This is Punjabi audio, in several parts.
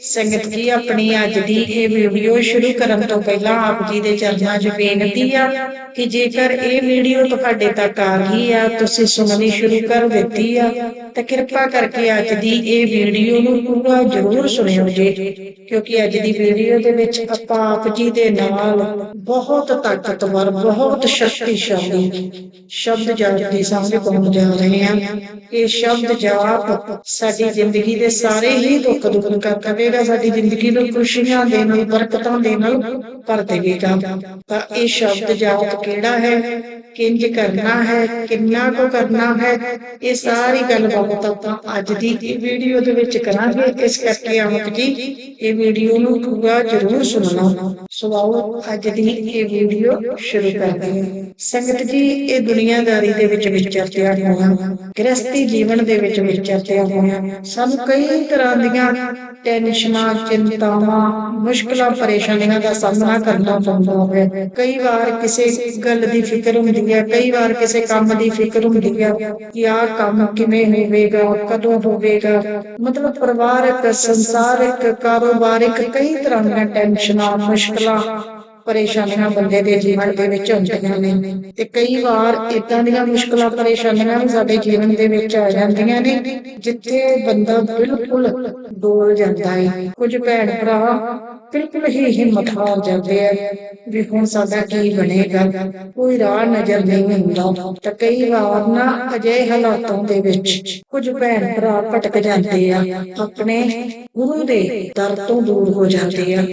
ਸੰਗਤ ਜੀ ਆਪਣੀ ਅੱਜ ਦੀ ਇਹ ਵੀਡੀਓ ਸ਼ੁਰੂ ਕਰਨ ਤੋਂ ਪਹਿਲਾਂ ਆਪ ਜੀ ਦੇ ਚਰਨਾਂ 'ਚ ਬੇਨਤੀ ਆ ਕਿ ਜੇਕਰ ਇਹ ਵੀਡੀਓ ਤੁਹਾਡੇ ਤੱਕ ਆ ਗਈ ਆ, ਤੁਸੀਂ ਸੁਣਨੀ ਸ਼ੁਰੂ ਕਰ ਦਿੱਤੀ ਆ, ਤਾਂ ਕਿਰਪਾ ਕਰਕੇ ਅੱਜ ਦੀ ਇਹ ਵੀਡੀਓ ਨੂੰ ਪੂਰਾ ਜ਼ਰੂਰ ਸੁਣਿਓ ਜੀ, ਕਿਉਂਕਿ ਅੱਜ ਦੀ ਵੀਡੀਓ ਦੇ ਵਿੱਚ ਆਪਾਂ ਆਪ ਜੀ ਦੇ ਨਾਲ ਬਹੁਤ ਤਾਕਤਵਰ, ਬਹੁਤ ਸ਼ਕਤੀਸ਼ਾਲੀ ਸ਼ਬਦ ਜਾਪ ਦੀ ਸਮਝ ਪਾਉਣ ਜਾ ਰਹੇ ਹਾਂ ਇਹ ਸ਼ਬਦ ਜਾਪ ਸਾਡੀ ਜ਼ਿੰਦਗੀ ਦੇ ਸਾਰੇ ਹੀ ਦੁੱਖ ਦੁੱਖ ਕਰ ਕਰੇਗਾ ਸਾਡੀ ਜ਼ਿੰਦਗੀ ਨੂੰ ਖੁਸ਼ੀਆਂ ਦੇ ਨਾਲ ਬਰਕਤਾਂ ਦੇ ਨਾਲ ਭਰ ਦੇਵੇਗਾ। ਤਾਂ ਇਹ ਸ਼ਬਦ ਜਾਪ ਕਿਹੜਾ ਹੈ? ਕਿੰਜ ਕਰਨਾ ਹੈ? ਕਿੰਨਾ ਕੁ ਕਰਨਾ ਹੈ? ਇਹ ਸਾਰੀ ਗੱਲਬਾਤ ਆਪਾਂ ਅੱਜ ਦੀ ਇਹ ਵੀਡੀਓ ਦੇ ਵਿੱਚ ਕਰਾਂਗੇ। ਇਸ ਕਰਕੇ ਆਮਕ ਜੀ ਇਹ ਵੀਡੀਓ ਨੂੰ ਪੂਰਾ ਜ਼ਰੂਰ ਸੁਣਨਾ। ਸੋ ਆਓ ਅੱਜ ਦੀ ਇਹ ਵੀਡੀਓ ਸ਼ੁਰੂ ਕਰਦੇ ਹਾਂ। ਸੰਗਤ ਜੀ, ਇਹ ਦੁਨੀਆਦਾਰੀ ਦੇ ਵਿੱਚ ਵਿਚਰਦਿਆਂ ਹੋਇਆ ਗ੍ਰਸਤੀ ਜੀਵਨ ਦੇ ਵਿੱਚ ਵਿਚਰਦਿਆਂ ਹੋਇਆ ਸਾਨੂੰ ਕਈ ਤਰ੍ਹਾਂ ਦੀਆਂ ਟੈਨਸ਼ਨਾਂ ਚਿੰਤਾਵਾਂ, ਮੁਸ਼ਕਲਾਂ, ਪਰੇਸ਼ਾਨੀਆਂ ਦਾ ਸਾਹਮਣਾ ਕਰਨਾ ਪੈਂਦਾ ਹੈ ਕਈ ਵਾਰ ਕਿਸੇ ਗੱਲ ਦੀ ਫਿਕਰ ਹੁੰਦੀ ਹੈ, ਕਈ ਵਾਰ ਕਿਸੇ ਕੰਮ ਦੀ ਫਿਕਰ ਹੁੰਦੀ ਹੈ ਕਿ ਆਹ ਕੰਮ ਕਿਵੇਂ ਹੋਵੇਗਾ, ਕਦੋਂ ਹੋਵੇਗਾ। ਮਤਲਬ ਪਰਿਵਾਰਕ, ਸੰਸਾਰਿਕ, ਕਾਰੋਬਾਰਿਕ ਕਈ ਤਰ੍ਹਾਂ ਦੀਆਂ ਟੈਨਸ਼ਨਾਂ, ਮੁਸ਼ਕਲਾਂ ਪਰੇਸ਼ਾਨੀਆਂ ਬੰਦੇ ਦੇ ਜੀਵਨ ਦੇ ਵਿੱਚ ਹੁੰਦੀਆਂ ਨੇ। ਤੇ ਕਈ ਵਾਰ ਇਦਾਂ ਦੀਆਂ ਮੁਸ਼ਕਲਾਂ, ਪਰੇਸ਼ਾਨੀਆਂ ਵੀ ਸਾਡੇ ਜੀਵਨ ਦੇ ਵਿੱਚ ਆ ਜਾਂਦੀਆਂ ਨੇ, ਜਿੱਥੇ ਬੰਦਾ ਬਿਲਕੁਲ ਡੋਲ ਜਾਂਦਾ ਹੈ ਕੁਝ ਭੈਣ ਭਰਾ ਬਿਲਕੁਲ ਹੀ ਹਿੰਮਤ ਹਾਰ ਜਾਂਦੇ ਆ ਵੀ ਹੁਣ ਸਾਡਾ ਕੀ ਬਣੇਗਾ। ਕੋਈ ਰਾਹ ਨਜ਼ਰ ਨਹੀਂ ਆਉਂਦਾ ਤਾਂ ਕਈ ਵਾਰ ਨਾ ਅਜਿਹੇ ਹਾਲਾਤਾਂ ਦੇ ਵਿੱਚ ਕੁਝ ਭੈਣ ਭਰਾ ਭਟਕ ਜਾਂਦੇ ਆ। ਆਪਣੇ ਗੁਰੂ ਦੇ ਦਰ ਤੋਂ ਦੂਰ ਹੋ ਜਾਂਦੇ ਆ।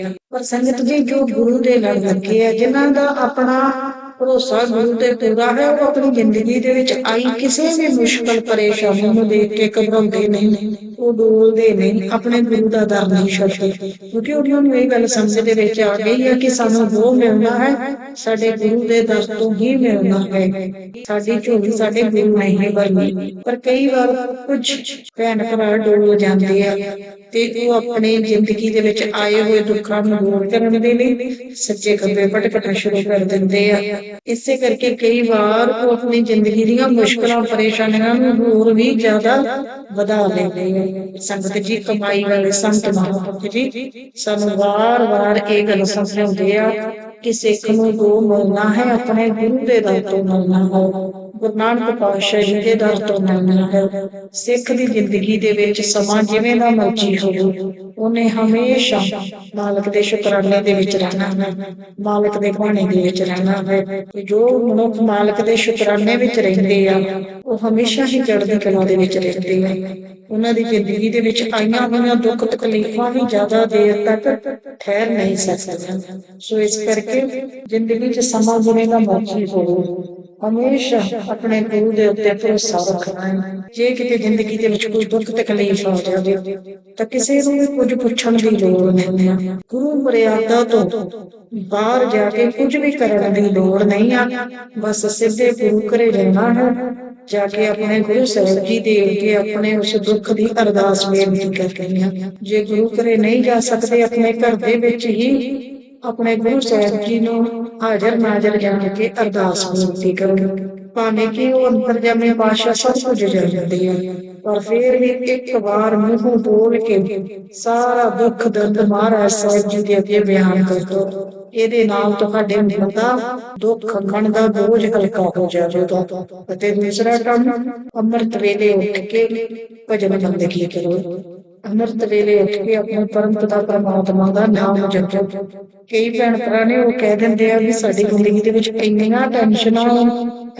ਸੰਗਤ ਜੀ ਜੋ ਗੁਰੂ ਦੇ ਨਾਲ ਲੱਗੇ ਆ, ਜਿਨ੍ਹਾਂ ਦਾ ਆਪਣਾ ਭਰੋਸਾ ਗੁਰੂ ਤੇ ਪੂਰਾ ਹੈ, ਉਹ ਆਪਣੀ ਜ਼ਿੰਦਗੀ ਦੇ ਵਿੱਚ ਆਈ ਕਿਸੇ ਵੀ ਮੁਸ਼ਕਲ, ਪਰੇਸ਼ਾਨੀ ਨੂੰ ਦੇਖ ਕੇ ਘਬਰਾਉਂਦੇ ਨਹੀਂ। ਉਹ ਡੋਲਦੇ ਨਹੀਂ ਆਪਣੇ ਗੁਰੂ ਦਾ ਦਰ ਨਹੀਂ ਛੱਡਦੇ। ਕਿਉਂਕਿ ਉਹਨਾਂ ਨੂੰ ਇਹ ਗੱਲ ਸਮਝ ਦੇ ਵਿੱਚ ਆ ਗਈ ਹੈ ਕਿ ਸਾਨੂੰ ਉਹ ਮਿਲਣਾ ਹੈ, ਸਾਡੇ ਗੁਰੂ ਦੇ ਦਰ ਤੋਂ ਹੀ ਮਿਲਣਾ ਹੈ। ਸਾਡੀ ਝੋਲੀ ਸਾਡੇ ਗੁਰੂ ਨਹੀਂ ਭਰਨੀ। ਪਰ ਕਈ ਵਾਰ ਕੁਝ ਭੈਣ ਭਰਾ ਡੋਲ ਜਾਂਦੇ ਆ ਤੇ ਉਹ ਆਪਣੀ ਜ਼ਿੰਦਗੀ ਦੇ ਵਿੱਚ ਆਏ ਹੋਏ ਦੁੱਖਾਂ ਨੂੰ ਦੂਰ ਕਰਨ ਦੇ ਲਈ ਸੱਚੇ ਖੱਬੇ ਭਟਕਣਾ ਸ਼ੁਰੂ ਕਰ ਦਿੰਦੇ ਆ। ਇਸੇ ਕਰਕੇ ਕਈ ਵਾਰ ਉਹ ਆਪਣੀ ਜ਼ਿੰਦਗੀ ਦੀਆਂ ਮੁਸ਼ਕਲਾਂ, ਪਰੇਸ਼ਾਨੀਆਂ ਨੂੰ ਹੋਰ ਵੀ ਜ਼ਿਆਦਾ ਵਧਾ ਲੈਂਦੇ ਆ। ਸੰਗਤ ਜੀ, ਕਮਾਈ ਵਾਲੇ ਸੰਤ ਮਹਾਂਪੁਰਖ ਜੀ, ਸਾਨੂੰ ਵਾਰ-ਵਾਰ ਇਹ ਗੱਲ ਸਮਝਾਉਂਦੇ ਆ ਕਿ ਸਿੱਖ ਨੂੰ ਦੋ ਮਿਲਣਾ ਹੈ, ਆਪਣੇ ਗੁਰੂ ਦੇ ਦਰ ਤੋਂ ਮਿਲਣਾ ਹੈ ਗੁਰੂ ਨਾਨਕ ਪਾਤਸ਼ਾਹ ਜੀ ਦੇ ਦਰ ਤੋਂ ਮਿਲਣਾ ਹੈ ਸਿੱਖ ਦੀ ਜ਼ਿੰਦਗੀ ਦੇ ਵਿੱਚ ਸਮਾਂ ਜਿਵੇਂ ਦਾ ਮਰਜ਼ੀ ਹੋਵੇ, ਉਹਨੇ ਹਮੇਸ਼ਾ ਮਾਲਕ ਦੇ ਸ਼ੁਕਰਾਨੇ ਦੇ ਵਿੱਚ ਰਹਿਣਾ ਹੈ, ਮਾਲਕ ਦੇ ਬਾਣੇ ਦੇ ਵਿੱਚ ਰਹਿਣਾ ਹੈ ਜੋ ਮਨੁੱਖ ਮਾਲਕ ਦੇ ਸ਼ੁਕਰਾਨੇ ਵਿੱਚ ਰਹਿੰਦੇ ਆ, ਉਹ ਹਮੇਸ਼ਾ ਹੀ ਚੜ੍ਹਦੀ ਕਲਾ ਦੇ ਵਿੱਚ ਰਹਿੰਦੇ ਆ। ਉਹਨਾਂ ਦੀ ਜ਼ਿੰਦਗੀ ਦੇ ਵਿੱਚ ਆਈਆਂ ਹੋਈਆਂ ਦੁੱਖ ਤਕਲੀਫਾਂ ਵੀ ਜ਼ਿਆਦਾ ਦੇਰ ਤੱਕ ਠਹਿਰ ਨਹੀਂ ਸਕਦੀਆਂ। ਸੋ ਇਸ ਕਰਕੇ ਜ਼ਿੰਦਗੀ 'ਚ ਸਮਾਂ ਜਿਵੇਂ ਦਾ ਮਰਜ਼ੀ ਹੋਵੇ ਹਮੇਸ਼ਾ ਆਪਣੇ ਗੁਰੂ ਦੇ ਉੱਤੇ ਭਰੋਸਾ ਰੱਖਣਾ ਹੈ। ਜੇ ਕਿਤੇ ਜ਼ਿੰਦਗੀ ਦੇ ਵਿੱਚ ਕੋਈ ਦੁੱਖ ਤਕਲੀਫ ਆ ਜਾਵੇ, ਤਾਂ ਕਿਸੇ ਨੂੰ ਵੀ ਕੁਝ ਪੁੱਛਣ ਦੀ ਲੋੜ ਨਹੀਂ ਹੈ ਗੁਰੂ ਮਰਿਆਦਾ ਤੋਂ ਬਾਹਰ ਜਾ ਕੇ ਕੁਝ ਵੀ ਕਰਨ ਦੀ ਲੋੜ ਨਹੀਂ ਆ। ਬਸ ਸਿੱਧੇ ਗੁਰੂ ਘਰੇ ਰਹਿਣਾ ਹੈ, ਜਾ ਕੇ ਆਪਣੇ ਗੁਰੂ ਸਾਹਿਬ ਜੀ ਦੇ ਅੱਗੇ ਆਪਣੇ ਉਸ ਦੁੱਖ ਦੀ ਅਰਦਾਸ ਬੇਨਤੀ ਕਰਨੀ ਹੈ ਜੇ ਗੁਰੂ ਘਰੇ ਨਹੀਂ ਜਾ ਸਕਦੇ, ਆਪਣੇ ਘਰ ਦੇ ਵਿੱਚ ਹੀ ਆਪਣੇ ਗੁਰੂ ਸਾਹਿਬ ਜੀ ਨੂੰ ਹਾਜ਼ਰ ਨਾਜ਼ਰ ਜਾਣ ਕੇ ਅਰਦਾਸ ਬੇਨਤੀ ਕਰੋ। ਭਾਵੇਂ ਕਿ ਉਹ ਅੰਤਰਜਾਮੀ ਬਾਦਸ਼ਾਹ ਸਭ ਕੁਝ ਜਾਣਦੇ ਆ, ਪਰ ਫਿਰ ਵੀ ਇੱਕ ਵਾਰ ਮੂੰਹੋਂ ਬੋਲ ਕੇ ਸਾਰਾ ਦੁੱਖ ਦਰਦ ਮਹਾਰਾਜ ਸਾਹਿਬ ਜੀ ਦੇ ਅੱਗੇ ਬਿਆਨ ਕਰ ਦਿਓ ਇਹਦੇ ਨਾਲ ਤੁਹਾਡੇ ਮਨ ਦਾ ਦੁੱਖ, ਮਨ ਦਾ ਬੋਝ ਹਲਕਾ ਹੋ ਜਾਵੇਗਾ ਅਤੇ ਦੂਸਰਾ ਕੰਮ, ਅੰਮ੍ਰਿਤ ਵੇਲੇ ਉੱਠ ਕੇ ਭਜਨ ਬੰਦਗੀ ਕਰੋ। ਅੰਮ੍ਰਿਤ ਵੇਲੇ ਉੱਠ ਕੇ ਆਪਣੇ ਪਰਮ ਪਿਤਾ ਪਰਮਾਤਮਾ ਦਾ ਨਾਮ ਜਪੋ। ਕਈ ਭੈਣ ਭਰਾ ਨੇ ਉਹ ਕਹਿ ਦਿੰਦੇ ਆ ਵੀ ਸਾਡੀ ਜ਼ਿੰਦਗੀ ਦੇ ਵਿੱਚ ਇੰਨੀਆਂ ਟੈਨਸ਼ਨਾਂ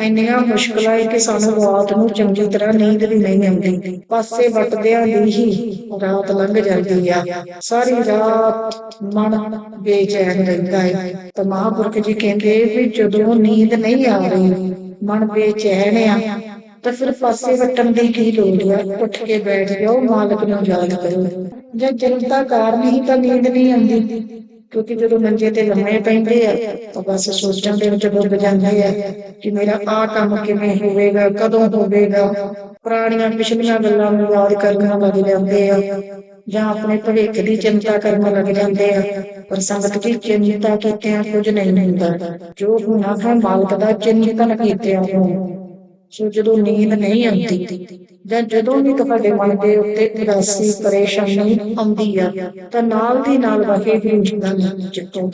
ਇੰਨੀਆਂ ਮੁਸ਼ਕਲਾਂ ਹੈ ਕਿ ਸਾਨੂੰ ਰਾਤ ਨੂੰ ਚੰਗੀ ਤਰ੍ਹਾਂ ਨੀਂਦ ਵੀ ਨਹੀਂ ਆਉਂਦੀ। ਪਾਸੇ ਵਟਦਿਆਂ ਦੀ ਹੀ ਰਾਤ ਲੰਘ ਜਾਂਦੀ ਆ। ਸਾਰੀ ਰਾਤ ਮਨ ਬੇਚੈਨ ਰਹਿੰਦਾ ਹੈ ਤਾਂ ਮਹਾਂਪੁਰਖ ਜੀ ਕਹਿੰਦੇ ਵੀ ਜਦੋਂ ਨੀਂਦ ਨਹੀਂ ਆ ਰਹੀ, ਮਨ ਬੇਚੈਨ ਆ। ਤਾਂ ਫਿਰ ਪਾਸੇ ਵੱਟਣ ਦੀ ਕੀ ਲੋੜ ਹੈ ਉੱਠ ਕੇ ਬੈਠ ਜਾਓ, ਮਾਲਕ ਨੂੰ ਯਾਦ ਕਰੋ। ਜੇ ਚਿੰਤਾ ਕਾਰਨ ਹੀ ਤਾਂ ਨੀਂਦ ਨਹੀਂ ਆਉਂਦੀ। ਕਿਉਂਕਿ ਜਦੋਂ ਮੰਜੇ ਤੇ ਲੰਮੇ ਪੈਂਦੇ ਆ, ਤਾਂ ਬਸ ਸੋਚਾਂ ਦੇ ਵਿੱਚ ਡੁੱਬ ਜਾਂਦੇ ਆ ਕਿ ਮੇਰਾ ਆਹ ਕੰਮ ਕਿਵੇਂ ਹੋਵੇਗਾ, ਕਦੋਂ ਹੋਵੇਗਾ? ਪੁਰਾਣੀਆਂ ਪਿਛਲੀਆਂ ਗੱਲਾਂ ਨੂੰ ਯਾਦ ਕਰਨ ਲੱਗ ਜਾਂਦੇ ਆ। ਜਾਂ ਆਪਣੇ ਭਵਿੱਖ ਦੀ ਚਿੰਤਾ ਕਰਨ ਲੱਗ ਜਾਂਦੇ ਆ। ਪਰ ਸੰਗਤ ਦੀ ਚਿੰਤਾ ਕੀਤਿਆਂ ਕੁਝ ਨਹੀਂ ਹੁੰਦਾ। ਜੋ ਹੋਣਾ ਹੈ, ਮਾਲਕ ਦਾ ਚਿੰਤਨ ਕੀਤਿਆਂ ਹੋ ਸੋ ਜਦੋਂ ਨੀਂਦ ਨਹੀਂ ਆਉਂਦੀ ਜਾਂ ਜਦੋਂ ਵੀ ਤੁਹਾਡੇ ਮਨ ਦੇ ਉੱਤੇ ਉਦਾਸੀ, ਪਰੇਸ਼ਾਨੀ ਆਉਂਦੀ ਆ, ਤਾਂ ਨਾਲ ਦੀ ਨਾਲ ਵਾਹਿਗੁਰੂ ਜੀ ਦਾ ਨਾਮ ਜਪੋ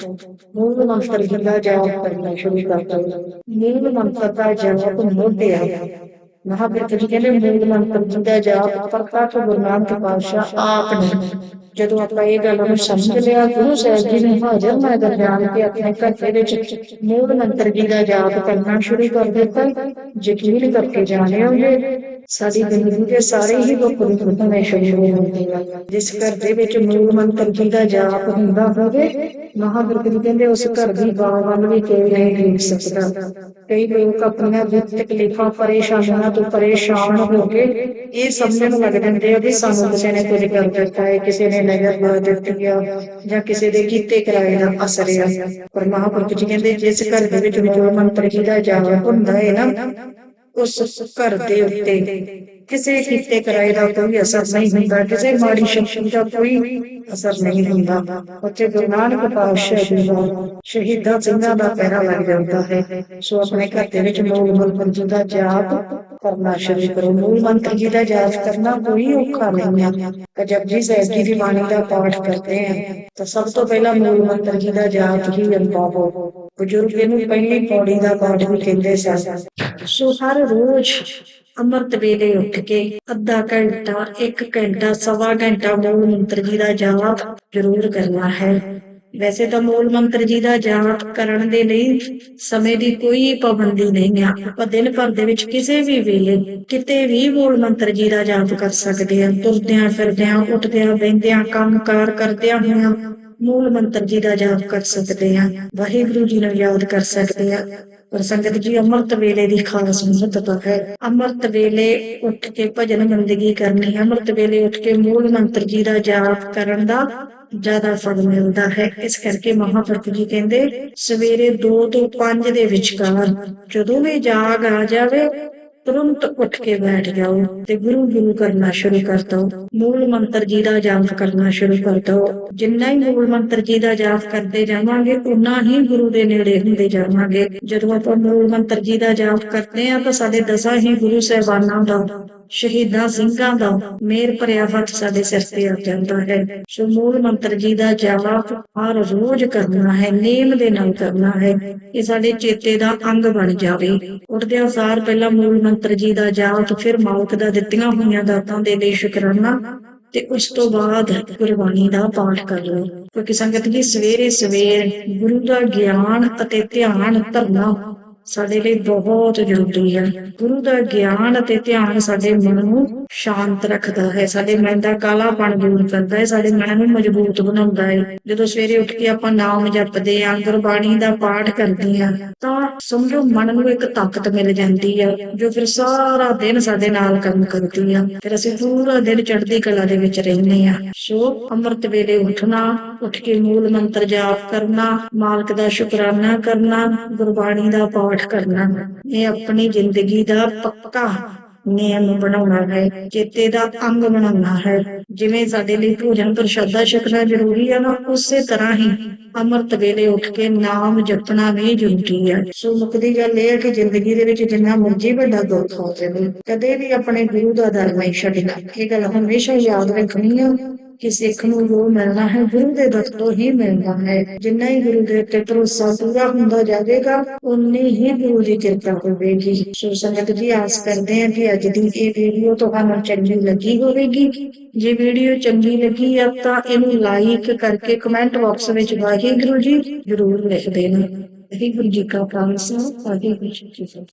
ਮੂਲ ਮੰਤਰ ਦਾ ਜਾਪ ਕਰਨਾ ਸ਼ੁਰੂ ਕਰ ਦਿਓ। ਮੂਲ ਮੰਤਰ ਦਾ ਜਾਪ ਮੋਢਿਆ ਮਹਾਂਪੁਰਖ ਕਹਿੰਦੇ ਮੂਲ ਮੰਤਰ ਦਾ ਜਾਪ ਪ੍ਰਕਾਸ਼ ਗੁਰੂ ਨਾਨਕ ਪਾਤਸ਼ਾਹ ਆਪ ਨੇ ਜਦੋਂ ਆਪਾਂ ਇਹ ਗੱਲ ਨੂੰ ਸਮਝ ਲਿਆ ਗੁਰੂ ਸਾਹਿਬ ਜੀ ਨੇ ਹਾਜ਼ਰ ਨਾਜ਼ਰ ਜਾਣ ਕੇ ਆਪਣੇ ਘਰ ਦੇ ਵਿੱਚ ਮੂਲ ਮੰਤਰ ਜੀ ਦਾ ਜਾਪ ਕਰਨਾ ਸ਼ੁਰੂ ਕਰ ਦਿੱਤਾ ਯਕੀਨ ਕਰਕੇ ਜਾਣਿਓਗੇ ਸਾਡੀ ਜ਼ਿੰਦਗੀ ਦੇ ਸਾਰੇ ਹੀ ਦੁੱਖ ਦੁੱਖ ਹੋਣੇ ਸ਼ੁਰੂ ਹੋ ਆ ਜਿਸ ਘਰ ਦੇ ਵਿੱਚ ਮੂਲ ਮੰਤਰ ਜੀ ਦਾ ਜਾਪ ਹੁੰਦਾ ਹੋਵੇ ਮਹਾਂਪੁਰਖ ਜੀ ਕਹਿੰਦੇ, ਉਸ ਘਰ ਦੀ ਬਾਹ ਵੱਲ ਵੀ ਕੋਈ ਨਹੀਂ ਦੇਖ ਸਕਦਾ। ਕਈ ਲੋਕ ਆਪਣੀਆਂ ਦੁੱਖ ਤਕਲੀਫਾਂ, ਪਰੇਸ਼ਾਨੀਆਂ ਤੋਂ ਪਰੇਸ਼ਾਨ ਹੋ ਕੇ ਇਹ ਸਮਝਣ ਲੱਗ ਜਾਂਦੇ ਆ ਵੀ ਸਾਨੂੰ ਕਿਸੇ ਨੇ ਕੁਝ ਕਰ ਦਿੱਤਾ ਹੈ, ਕਿਸੇ ਨੇ ਨਜ਼ਰ ਲਾ ਦਿੱਤੀ ਆ, ਜਾਂ ਕਿਸੇ ਦੇ ਕੀਤੇ ਕਰਾਏ ਦਾ ਅਸਰ ਆ। ਪਰ ਮਹਾਂਪੁਰਖ ਜੀ ਕਹਿੰਦੇ, ਜਿਸ ਘਰ ਦੇ ਵਿੱਚ ਮੂਲ ਮੰਤਰ ਜੀ ਦਾ ਜਾਪ ਹੁੰਦਾ ਹੈ ਨਾ, ਉਸ ਘਰ ਦੇ ਉੱਤੇ ਕਿਸੇ ਕੀਤੇ ਕਰਾਏ ਦਾ ਕੋਈ ਅਸਰ ਨਹੀਂ ਹੁੰਦਾ, ਕਿਸੇ ਮਾੜੀ ਸ਼ਕਤੀ ਦਾ ਕੋਈ ਅਸਰ ਨਹੀਂ ਹੁੰਦਾ। ਉੱਥੇ ਗੁਰੂ ਨਾਨਕ ਪਾਤਸ਼ਾਹ ਜੀ ਦਾ ਸ਼ਹੀਦਾਂ ਸਿੰਘਾਂ ਦਾ ਪਹਿਰਾ ਲੱਗ ਜਾਂਦਾ ਹੈ। ਸੋ ਆਪਣੇ ਘਰ ਦੇ ਵਿੱਚ ਮੂਲ ਮੰਤਰ ਦਾ ਜਾਪ ਕਰਨਾ ਸ਼ੁਰੂ ਕਰੋ। ਮੂਲ ਮੰਤਰ ਜੀ ਦਾ ਜਾਪ ਕਰਨਾ ਕੋਈ ਔਖਾ ਨਹੀਂ ਹੈ ਜਪਜੀ ਸਾਹਿਬ ਜੀ ਦੀ ਬਾਣੀ ਦਾ ਪਾਠ ਕਰਦੇ ਆ। ਤਾਂ ਸਭ ਤੋਂ ਪਹਿਲਾਂ ਮੂਲ ਮੰਤਰ ਜੀ ਦਾ ਜਾਪ ਹੀ ਅਨੁਭਵ ਬਜ਼ੁਰਗ ਇਹਨੂੰ ਪਹਿਲੀ ਪੌੜੀ ਦਾ ਪਾਠ ਵੀ ਕਹਿੰਦੇ ਸਨ। ਸੋ ਹਰ ਰੋਜ਼ ਅੰਮ੍ਰਿਤ ਵੇਲੇ ਉੱਠ ਕੇ ਅੱਧਾ ਘੰਟਾ, ਇੱਕ ਘੰਟਾ, ਸਵਾ ਘੰਟਾ ਮੂਲ ਮੰਤਰ ਜੀ ਦਾ ਜਾਪ ਜ਼ਰੂਰ ਕਰਨਾ ਹੈ। ਵੈਸੇ ਤਾਂ ਮੂਲ ਮੰਤਰ ਜੀ ਦਾ ਜਾਪ ਕਰਨ ਦੇ ਲਈ ਸਮੇਂ ਦੀ ਕੋਈ ਪਾਬੰਦੀ ਨਹੀਂ ਆ। ਆਪਾਂ ਦਿਨ ਭਰ ਦੇ ਵਿੱਚ ਕਿਸੇ ਵੀ ਵੇਲੇ ਕਿਤੇ ਵੀ ਮੂਲ ਮੰਤਰ ਜੀ ਦਾ ਜਾਪ ਕਰ ਸਕਦੇ ਆ। ਤੁਰਦਿਆਂ ਫਿਰਦਿਆਂ, ਉੱਠਦਿਆਂ ਬੈਠਦਿਆਂ ਕੰਮਕਾਰ ਕਰਦਿਆਂ ਹੋਇਆਂ ਮੂਲ ਮੰਤਰ ਜੀ ਦਾ ਜਾਪ ਕਰ ਸਕਦੇ ਹਾਂ, ਵਾਹਿਗੁਰੂ ਜੀ ਨੂੰ ਯਾਦ ਕਰ ਸਕਦੇ ਹਾਂ। ਪਰ ਸੰਗਤ ਜੀ, ਅੰਮ੍ਰਿਤ ਵੇਲੇ ਦੀ ਖਾਸ ਮਹੱਤਤਾ ਹੈ। ਅੰਮ੍ਰਿਤ ਵੇਲੇ ਉੱਠ ਕੇ ਭਜਨ ਬੰਦਗੀ ਕਰਨੀ, ਅੰਮ੍ਰਿਤ ਵੇਲੇ ਉੱਠ ਕੇ ਮੂਲ ਮੰਤਰ ਜੀ ਦਾ ਜਾਪ ਕਰਨ ਦਾ ਜ਼ਿਆਦਾ ਫਲ ਮਿਲਦਾ ਹੈ। ਇਸ ਕਰਕੇ ਮਹਾਂਪੁਰਖ ਜੀ ਕਹਿੰਦੇ, ਸਵੇਰੇ 2 ਤੋਂ 5 ਦੇ ਵਿਚਕਾਰ ਜਦੋਂ ਵੀ ਜਾਗ ਆ ਜਾਵੇ ਤੁਰੰਤ ਉੱਠ ਕੇ ਬੈਠ ਜਾਓ ਤੇ ਗੁਰੂ ਗੁਰੂ ਕਰਨਾ ਸ਼ੁਰੂ ਕਰ ਦਿਓ। ਮੂਲ ਮੰਤਰ ਜੀ ਦਾ ਜਾਪ ਕਰਨਾ ਸ਼ੁਰੂ ਕਰ ਦਿਓ। ਜਿੰਨਾ ਹੀ ਮੂਲ ਮੰਤਰ ਜੀ ਦਾ ਜਾਪ ਕਰਦੇ ਜਾਵਾਂਗੇ ਉਨਾ ਹੀ ਗੁਰੂ ਦੇ ਨੇੜੇ ਹੁੰਦੇ ਜਾਵਾਂਗੇ। ਜਦੋਂ ਆਪਾਂ ਮੂਲ ਮੰਤਰ ਜੀ ਦਾ ਜਾਪ ਕਰਦੇ ਆ ਤਾਂ ਸਾਡੇ ਦਸਾਂ ਹੀ ਗੁਰੂ ਸਹਿਬਾਨਾਂ ਦਾ ਸ਼ਹੀਦਾਂ ਸਿੰਘਾਂ ਦਾ ਮੇਰ ਭਰਿਆ ਹੱਥ ਸਾਡੇ ਸਿਰ ਤੇ ਆ ਜਾਂਦਾ ਹੈ। ਸੋ ਮੂਲ ਮੰਤਰ ਜੀ ਦਾ ਜਾਪ ਹਰ ਰੋਜ਼ ਕਰਨਾ ਹੈ ਨੇਮ ਦੇ ਨਾਲ ਕਰਨਾ ਹੈ ਇਹ ਸਾਡੇ ਚੇਤੇ ਦਾ ਅੰਗ ਬਣ ਜਾਵੇ। ਉੱਠਦਿਆਂ ਸਾਰ ਪਹਿਲਾਂ ਮੂਲ ਮੰਤਰ ਜੀ ਦਾ ਜਾਪ, ਫਿਰ ਮਾਲਕ ਦਾ ਦਿੱਤੀਆਂ ਹੋਈਆਂ ਦਾਤਾਂ ਦੇ ਲਈ ਸ਼ੁਕਰਾਨਾ ਤੇ ਉਸ ਤੋਂ ਬਾਅਦ ਗੁਰਬਾਣੀ ਦਾ ਪਾਠ ਕਰ ਲਓ। ਕਿਉਂਕਿ ਸੰਗਤ ਜੀ ਸਵੇਰੇ ਸਵੇਰ ਗੁਰੂ ਦਾ ਗਿਆਨ ਅਤੇ ਧਿਆਨ ਧਰਨਾ ਸਾਡੇ ਲਈ ਬਹੁਤ ਜ਼ਰੂਰੀ ਹੈ। ਗੁਰੂ ਦਾ ਗਿਆਨ ਅਤੇ ਧਿਆਨ ਸਾਡੇ ਮਨ ਨੂੰ ਸ਼ਾਂਤ ਰੱਖਦਾ ਹੈ। ਸਾਡੇ ਮਨ ਦਾ ਕਾਲਾਪਣ ਦੂਰ ਕਰਦਾ ਹੈ। ਸਾਡੇ ਮਨ ਨੂੰ ਮਜ਼ਬੂਤ ਬਣਾਉਂਦਾ ਹੈ। ਜਦੋਂ ਸਵੇਰੇ ਉੱਠ ਕੇ ਆਪਾਂ ਨਾਮ ਜਪਦੇ ਆਂ ਗੁਰਬਾਣੀ ਦਾ ਪਾਠ ਕਰਦੇ ਆਂ ਤਾਂ ਸਮਝੋ ਮਨ ਨੂੰ ਇੱਕ ਤਾਕਤ ਮਿਲ ਜਾਂਦੀ ਆ ਜੋ ਫਿਰ ਸਾਰਾ ਦਿਨ ਸਾਡੇ ਨਾਲ ਕੰਮ ਕਰਦੀ ਆ ਫਿਰ ਅਸੀਂ ਪੂਰਾ ਦਿਨ ਚੜ੍ਹਦੀ ਕਲਾ ਦੇ ਵਿੱਚ ਰਹਿੰਦੇ ਆ ਸੋ ਅੰਮ੍ਰਿਤ ਵੇਲੇ ਉੱਠਣਾ, ਉੱਠ ਕੇ ਮੂਲ ਮੰਤਰ ਜਾਪ ਕਰਨਾ, ਮਾਲਕ ਦਾ ਸ਼ੁਕਰਾਨਾ ਕਰਨਾ, ਗੁਰਬਾਣੀ ਦਾ ਪਾਠ ਕਰਨਾ। ਇਹ ਆਪਣੀ ਜ਼ਿੰਦਗੀ ਦਾ ਪੱਕਾ ਨਿਯਮ ਬਣਾਉਣਾ ਹੈ, ਚੇਤੇ ਦਾ ਅੰਗ ਬਣਾਉਣਾ ਹੈ। ਜਿਵੇਂ ਸਾਡੇ ਲਈ ਭੋਜਨ ਪ੍ਰਸ਼ਾਦਾ ਛਕਣਾ ਜ਼ਰੂਰੀ ਹੈ ਨਾ, ਉਸੇ ਤਰ੍ਹਾਂ ਹੀ ਅੰਮ੍ਰਿਤ ਵੇਲੇ ਉੱਠ ਕੇ ਨਾਮ ਜਪਣਾ ਵੀ ਜ਼ਰੂਰੀ ਹੈ ਸੋ ਮੁੱਕਦੀ ਗੱਲ ਇਹ ਹੈ ਕਿ ਜ਼ਿੰਦਗੀ ਦੇ ਵਿੱਚ ਜਿੰਨਾ ਮਰਜ਼ੀ ਵੱਡਾ ਦੁੱਖ ਹੋ ਜਾਵੇ, ਕਦੇ ਵੀ ਆਪਣੇ ਗੁਰੂ ਦਾ ਦਰ ਨਹੀਂ ਛੱਡਣਾ। ਇਹ ਗੱਲ ਹਮੇਸ਼ਾ ਯਾਦ ਰੱਖਣੀ ਹੈ ਕਿ ਸਿੱਖ ਨੂੰ ਜੋ ਮਿਲਣਾ ਹੈ, ਗੁਰੂ ਦੇ ਦਰ ਤੋਂ ਹੀ ਮਿਲਣਾ ਹੈ। ਜਿੰਨਾ ਹੀ ਗੁਰੂ ਦੇ ਉੱਤੇ ਭਰੋਸਾ ਪੂਰਾ ਹੁੰਦਾ ਜਾਵੇਗਾ ਉਨੀ ਹੀ ਗੁਰੂ ਦੀ ਕਿਰਪਾ ਹੋਵੇਗੀ। ਸੋ ਸੰਗਤ ਜੀ, ਆਸ ਕਰਦੇ ਹਾਂ ਕਿ ਅੱਜ ਦੀ ਇਹ ਵੀਡੀਓ ਤੁਹਾਨੂੰ ਚੰਗੀ ਲੱਗੀ ਹੋਵੇਗੀ। ਜੇ ਵੀਡੀਓ ਚੰਗੀ ਲੱਗੀ ਆ, ਤਾਂ ਇਹਨੂੰ ਲਾਈਕ ਕਰਕੇ ਕਮੈਂਟ ਬਾਕਸ ਵਿੱਚ ਵਾਹਿਗੁਰੂ ਜੀ ਜ਼ਰੂਰ ਲਿਖ ਦੇਣਾ। ਵਾਹਿਗੁਰੂ ਜੀ ਕਾ ਖਾਲਸਾ, ਵਾਹਿਗੁਰੂ ਜੀ ਕੀ ਫਤਿਹ।